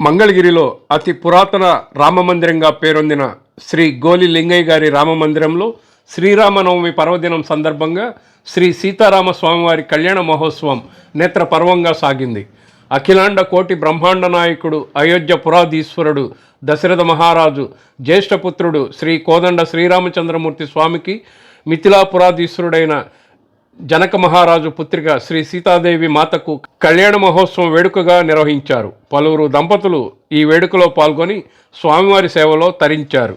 మంగళగిరిలో అతి పురాతన రామమందిరంగా పేరొందిన శ్రీ గోలి లింగయ్య గారి రామమందిరంలో శ్రీరామనవమి పర్వదినం సందర్భంగా శ్రీ సీతారామ స్వామివారి కళ్యాణ మహోత్సవం నేత్ర పర్వంగా సాగింది. అఖిలాండ కోటి బ్రహ్మాండ నాయకుడు అయోధ్య పురాధీశ్వరుడు దశరథ మహారాజు జ్యేష్ఠపుత్రుడు శ్రీ కోదండ శ్రీరామచంద్రమూర్తి స్వామికి మిథిలాపురాధీశ్వరుడైన జనక మహారాజు పుత్రిక శ్రీ సీతాదేవి మాతకు కళ్యాణ మహోత్సవం వేడుకగా నిర్వహించారు. పలువురు దంపతులు ఈ వేడుకలో పాల్గొని స్వామివారి సేవలో తరించారు.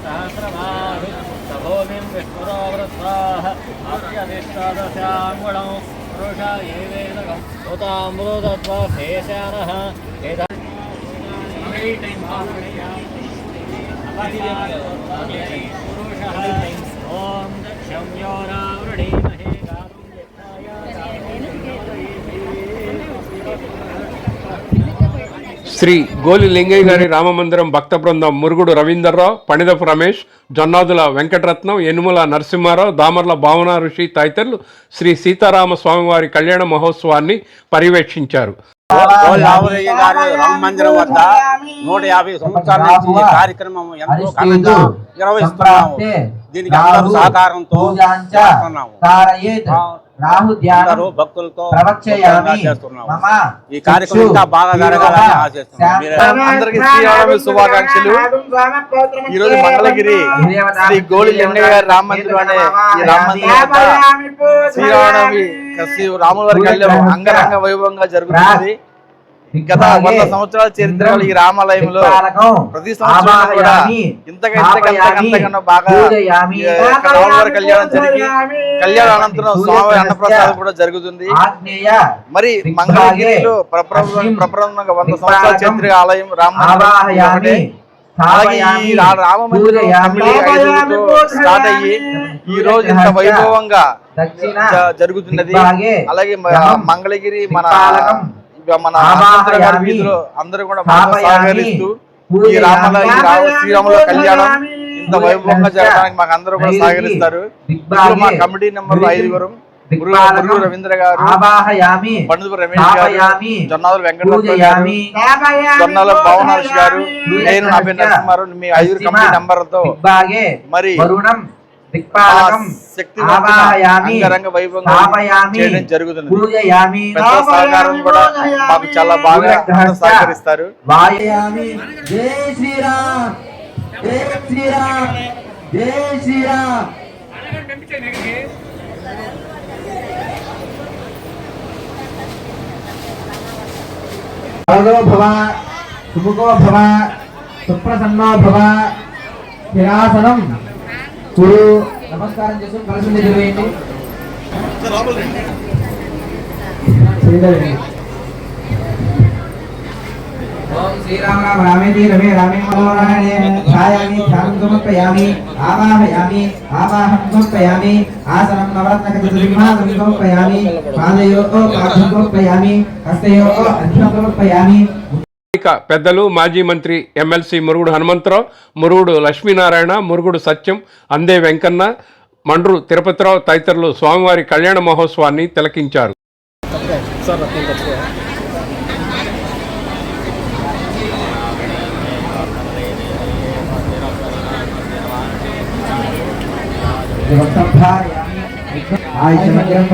సహస్రమాహుం విష్ణురావృత్వాః అత్యధిష్టాదశాంగుళం పురుష ఏవేదకం ఉతామృతత్వ శేషానః ఏద ఓం శంయోరావృణీమహే శ్రీ గోలి లింగయ్య గారి రామమందిరం భక్త బృందం మురుగుడు రవీందర్రావు పణిదపు రమేష్ జొన్నాదుల వెంకటరత్నం ఎనుమల నరసింహారావు దామర్ల భావన ఋషి తదితరులు శ్రీ సీతారామ స్వామివారి కళ్యాణ మహోత్సవాన్ని పర్యవేక్షించారు. గారి రామ మందిరం వద్ద నూట యాభై సంవత్సరాల నుంచి ఈ కార్యక్రమం ఎంతో ఘనంగా నిర్వహిస్తున్నాము. దీనికి అందరూ సహకారంతో చేస్తున్నాము. రాహు ధ్యానం భక్తులతో ఈ కార్యక్రమం ఇంకా బాగా జరగాలని అందరికీ శ్రీరామ శుభాకాంక్షలు ఈ రోజు మంగళగిరి శ్రీ గోళి లింగయ్య గారి రామ మందిరం అనే ఈ రామ మందిరం శ్రీరామనవమి శ్రీ రాముల వారి కళ్యాణం అంగరంగ వైభవంగా జరుగుతుంది గత వంద సంవత్సరాల చరిత్ర ఈ రామాలయంలో. ప్రతి సంవత్సరం కూడా బాగా కళ్యాణం జరిగి కళ్యాణ అనంతరం స్వామి అన్నప్రసాదం కూడా జరుగుతుంది. మరి మంగళగిరిలో ప్రప్రథమంగా వంద సంవత్సరాల చరిత్ర ఆలయం రామ. అలాగే రామ మందిరం స్టార్ట్ అయ్యి ఈ రోజు ఇంత వైభవంగా జరుగుతున్నది. అలాగే మంగళగిరి మన మన గారి వీధిలో అందరూ కూడా సహకరిస్తూ ఈ పూజయామి రామల ఈ రామ శ్రీరాముల కళ్యాణం ఇంత వైభవంగా జరగడానికి మాకు అందరూ కూడా సహకరిస్తారు. మా కమిటీ నెంబర్ ఐదుగురు మురుగు రవీంద్ర గారు పండుగ రమేష్ గారు జొన్నాల వెంకటరత్న గారు జొన్నాల భావనర్షి గారు నేను నా పేరు పూజయంచ నరసింహారావు మీ ఐదుగురు కమిటీ నెంబర్తో మరి వరుణం దిక్పాలకం శక్తి ఆవాహయామి చేయడం జరుగుతుంది పూజయామి పెద్ద సహకారం కూడా మాకు చాలా బాగా అందరూ సహకరిస్తారు. వాయయామి జై శ్రీరామ్ జై శ్రీరామ్ జై శ్రీరామ్. భగో భవ సుముఖో భవ సుప్రసన్నో భవ స్థిరాసనం కురు నమస్కారం చేసుకుని కలిసి నిలవేయండి ఓం శ్రీరామ రామ రామేతి రమే రామే మనోరాయణే ఛాయామి ధ్యానం సమర్పయామి ఆవాహయామి ఆవాహం సమర్పయామి ఆసనం నవరత్న సమర్పయామి పాదయో పాదం సమర్పయామి హస్తయో అర్ఘ్యం సమర్పయామి ఇక పెద్దలు మాజీ మంత్రి ఎమ్మెల్సీ మురుగుడు హనుమంతరావు మురుగుడు లక్ష్మీనారాయణ మురుగుడు సత్యం అందే వెంకన్న మండ్రు తిరుపతిరావు తదితరులు స్వామివారి కళ్యాణ మహోత్సవాన్ని తిలకించారు. ఆయుష్మంజరం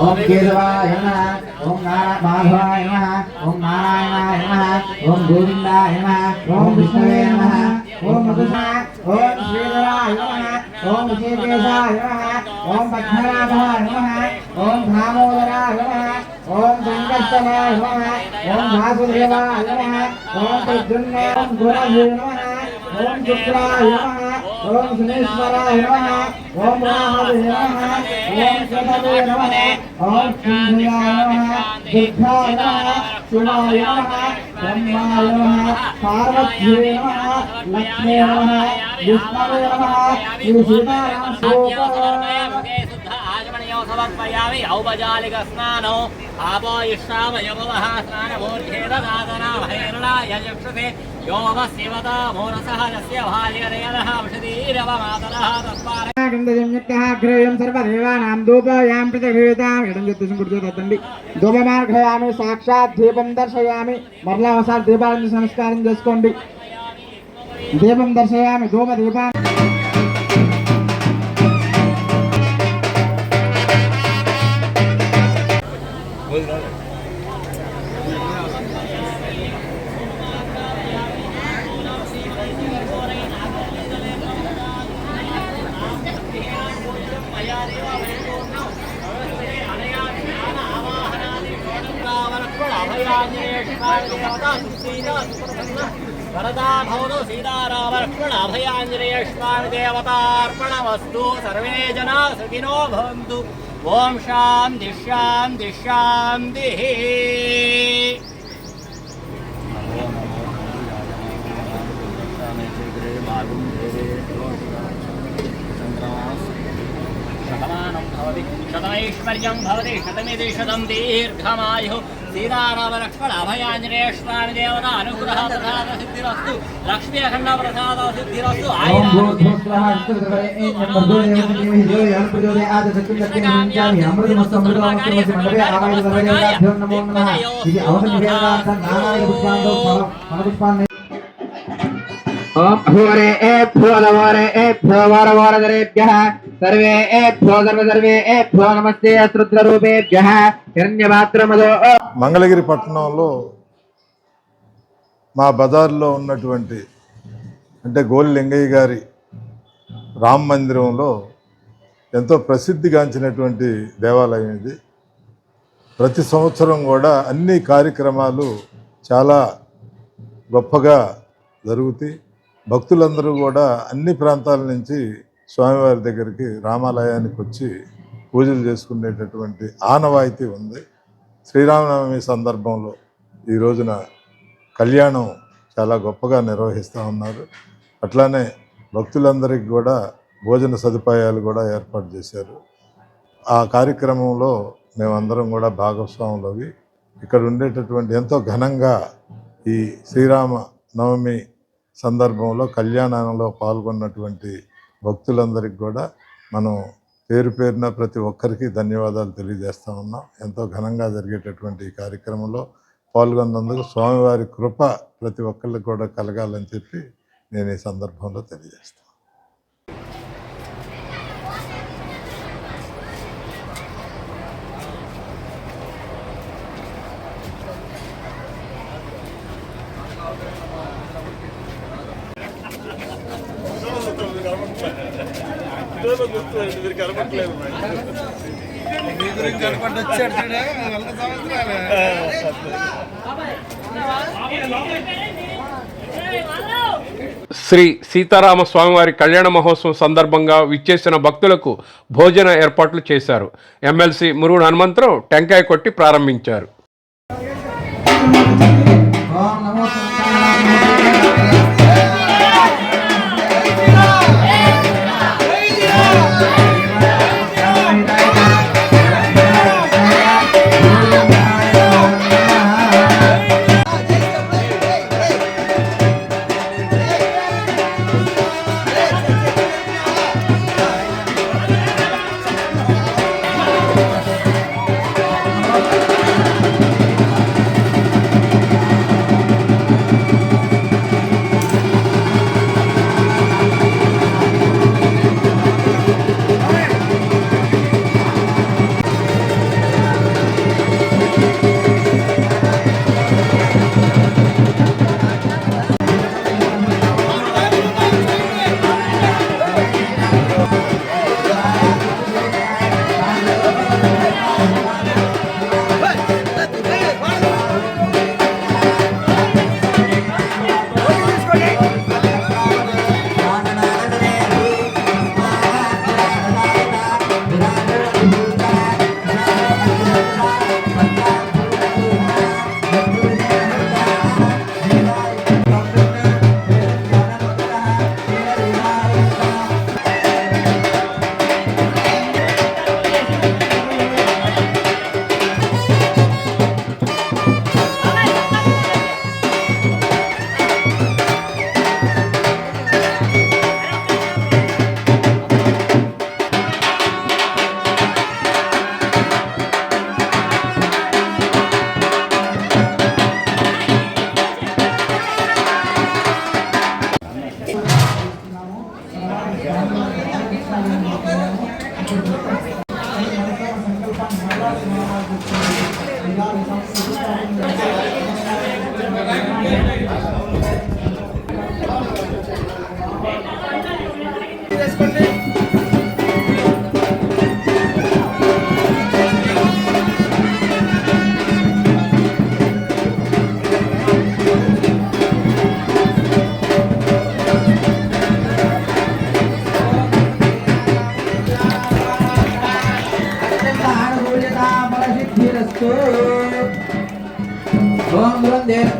ఓం కేశవాయ నమః ఓం నారా మాధవాయ నమః ఓం నారాయణాయ నమః ఓం గోవిందాయ నమః ఓం విష్ణువే నమః ఓం మధుసా ఓం శ్రీధరాయ నమః ఓం విజయకేశాయ నమః ఓం పద్మనాభాయ నమః ఓం దామోదరాయ నమః ఓం సంకష్టమాయ నమః ఓం వాసుదేవాయ నమః ఓం ప్రద్యుమ్నాయ ఓం గురవే నమః ఓం శుక్రాయ నమః ఓం శనేశ్వరాయ నమః ఓం రామవే నమః ఓం శతవే నమః ఓం సింధయాయ నమః దుర్గాయ నమః శివాయ నమః బ్రహ్మాయ నమః పార్వత్యే నమః లక్ష్మీ నమః విష్ణవే నమః శ్రీ సీతారామ సమర్పయామి ఔపచారిక స్నానో ఆపోయిష్టామయమవః స్నానమూర్ధేదనాదనాభైరణాయ స్నానమూర్ఖేద నాదనా మూరసః యస్య భార్యరేణः సర్వదేవానాం ధూపయాం ప్రతిగృహీతాం ఎడం చెప్తేసి గుర్తు తద్దండి ధూపమార్ఘయామి సాక్షాత్ దీపం దర్శయామి మరలా ఒకసారి దీపాలను సంస్కారం చేసుకోండి. దీపం దర్శయామి ధూప దీపాన్ని వరదా భవతు సీతారామ సర్వే జనా సుఖినో భవంతు ఓం శాంతి శాంతి శాంతి శతమానం శతమైశ్వర్యం భవతి శతమిది శతం దీర్ఘమాయు సీతారామ లక్ష్మణ అభయాంజనేయ స్వామి దేవత అనుగ్రహ ప్రసాద సిద్ధిరస్తు లక్ష్మీ అఖండ ప్రసాద సిద్ధిరస్తు ఓం ఓం అభోరే ఏభ్యో నమోరే ఏభ్యో వారవారదరేభ్యः సర్వే ఏభ్యో సర్వ సర్వే ఏభ్యో నమస్తే అశ్రుద్రరూపేభ్యः హిరణ్యపాత్రమదో మంగళగిరి పట్టణంలో మా బజార్లో ఉన్నటువంటి అంటే గోలి లింగయ్య గారి రామ మందిరంలో ఎంతో ప్రసిద్ధిగాంచినటువంటి దేవాలయం ఇది. ప్రతి సంవత్సరం కూడా అన్ని కార్యక్రమాలు చాలా గొప్పగా జరుగుతాయి. భక్తులందరూ కూడా అన్ని ప్రాంతాల నుంచి స్వామివారి దగ్గరికి రామాలయానికి వచ్చి పూజలు చేసుకునేటటువంటి ఆనవాయితీ ఉంది. శ్రీరామనవమి సందర్భంలో ఈ రోజున కళ్యాణం చాలా గొప్పగా నిర్వహిస్తూ ఉన్నారు. అట్లానే భక్తులందరికీ కూడా భోజన సదుపాయాలు కూడా ఏర్పాటు చేశారు. ఆ కార్యక్రమంలో మేమందరం కూడా భాగస్వాములవి. ఇక్కడ ఉండేటటువంటి ఎంతో ఘనంగా ఈ శ్రీరామ నవమి సందర్భంలో కళ్యాణంలో పాల్గొన్నటువంటి భక్తులందరికీ కూడా మనం పేరు పేరున ప్రతి ఒక్కరికి ధన్యవాదాలు తెలియజేస్తా ఉన్నాం. ఎంతో ఘనంగా జరిగేటటువంటి ఈ కార్యక్రమంలో పాల్గొన్నందుకు స్వామివారి కృప ప్రతి ఒక్కరికి కూడా కలగాలని చెప్పి నేను ఈ సందర్భంలో తెలియజేస్తాను శ్రీ సీతారామ స్వామివారి కళ్యాణ మహోత్సవం సందర్భంగా విచ్చేసిన భక్తులకు భోజన ఏర్పాట్లు చేశారు. ఎమ్మెల్సీ మురుగుడు హనుమంతరావు టెంకాయ కొట్టి ప్రారంభించారు.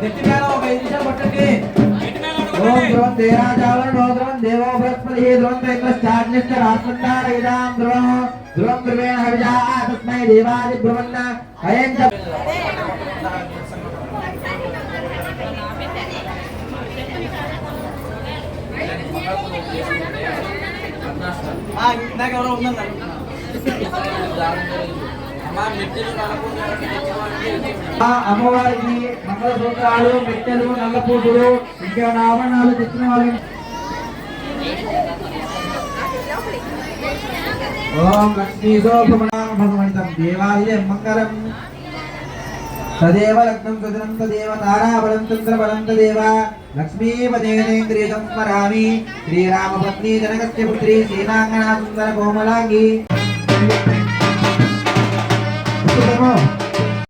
ఓం నమో నెత్తి మీద ఒక ఐదు నిమిషాలు పట్టండి ఎటు మీద ఓం అడుగుతుంది? ధ్రువం దేరాజావర నోద్రం దేవో బృహస్పతి ధ్రువం తైత్రశ్చాగ్నిశ్చ రాష్ట్రంతార ఇదాం ధ్రువం ధ్రువం ధ్రువేణ హవిజా తస్మై దేవాది బ్రువన్న అయం చ ఆ అమ్మవారికి మంగళసూత్రాలు మెట్టెలు నల్లపూసులు ఇంకా ఆభరణాలు తెచ్చిన వాళ్ళకి ఓం లక్ష్మీ దేవాలయ మంగళం. తదేవ లగ్నం సుదనం తదేవ తారాబలం చంద్రబలం తదేవ లక్ష్మీపదేంద్రియం స్మరామి. శ్రీరామపత్ని జనకస్య పుత్రి శ్రీనాంగనా సుందర కోమలాంగి. Thank on.